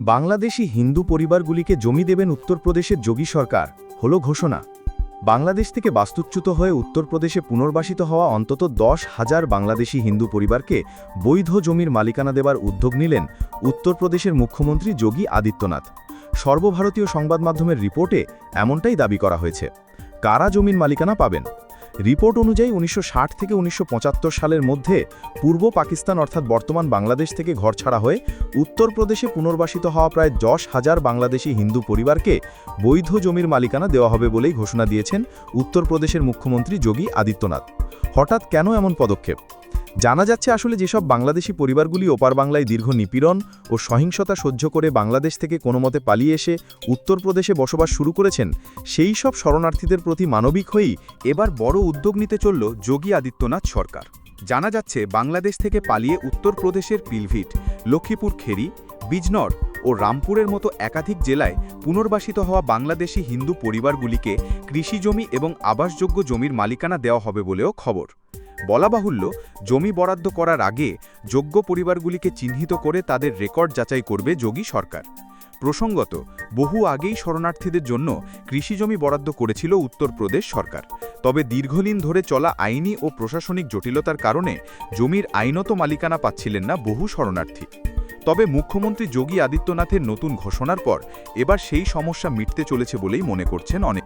বাংলাদেশি হিন্দু পরিবারগুলিকে জমি দেবেন উত্তরপ্রদেশের যোগী সরকার, হল ঘোষণা। বাংলাদেশ থেকে বাস্তুচ্যুত হয়ে উত্তরপ্রদেশে পুনর্বাসিত হওয়া অন্তত দশ হাজার বাংলাদেশি হিন্দু পরিবারকে বৈধ জমির মালিকানা দেবার উদ্যোগ নিলেন উত্তরপ্রদেশের মুখ্যমন্ত্রী যোগী আদিত্যনাথ। সর্বভারতীয় সংবাদ মাধ্যমের রিপোর্টে এমনটাই দাবি করা হয়েছে। কারা জমির মালিকানা পাবেন? রিপোর্ট অনুযায়ী উনিশশো ষাট থেকে উনিশশো পঁচাত্তর সালের মধ্যে পূর্ব পাকিস্তান অর্থাৎ বর্তমান বাংলাদেশ থেকে ঘর ছাড়া হয়ে উত্তরপ্রদেশে পুনর্বাসিত হওয়া প্রায় দশ হাজার বাংলাদেশি হিন্দু পরিবারকে বৈধ জমির মালিকানা দেওয়া হবে বলেই ঘোষণা দিয়েছেন উত্তরপ্রদেশের মুখ্যমন্ত্রী যোগী আদিত্যনাথ। হঠাৎ কেন এমন পদক্ষেপ? জানা যাচ্ছে আসলে যেসব বাংলাদেশি পরিবারগুলি ওপার বাংলায় দীর্ঘ নিপীড়ন ও সহিংসতা সহ্য করে বাংলাদেশ থেকে কোনো মতে পালিয়ে এসে উত্তরপ্রদেশে বসবাস শুরু করেছেন, সেই সব শরণার্থীদের প্রতি মানবিক হয়েই এবার বড় উদ্যোগ নিতে চলল যোগী আদিত্যনাথ সরকার। জানা যাচ্ছে, বাংলাদেশ থেকে পালিয়ে উত্তরপ্রদেশের পিলভিট, লক্ষ্মীপুর খেরি, বিজনর ও রামপুরের মতো একাধিক জেলায় পুনর্বাসিত হওয়া বাংলাদেশি হিন্দু পরিবারগুলিকে কৃষিজমি এবং আবাসযোগ্য জমির মালিকানা দেওয়া হবে বলেও খবর। বলা বাহুল্য, জমি বরাদ্দ করার আগে যোগ্য পরিবারগুলিকে চিহ্নিত করে তাদের রেকর্ড যাচাই করবে যোগী সরকার। প্রসঙ্গত, বহু আগেই শরণার্থীদের জন্য কৃষিজমি বরাদ্দ করেছিল উত্তরপ্রদেশ সরকার। তবে দীর্ঘদিন ধরে চলা আইনি ও প্রশাসনিক জটিলতার কারণে জমির আইনত মালিকানা পাচ্ছিলেন না বহু শরণার্থী। তবে মুখ্যমন্ত্রী যোগী আদিত্যনাথের নতুন ঘোষণার পর এবার সেই সমস্যা মিটতে চলেছে বলেই মনে করছেন অনেক।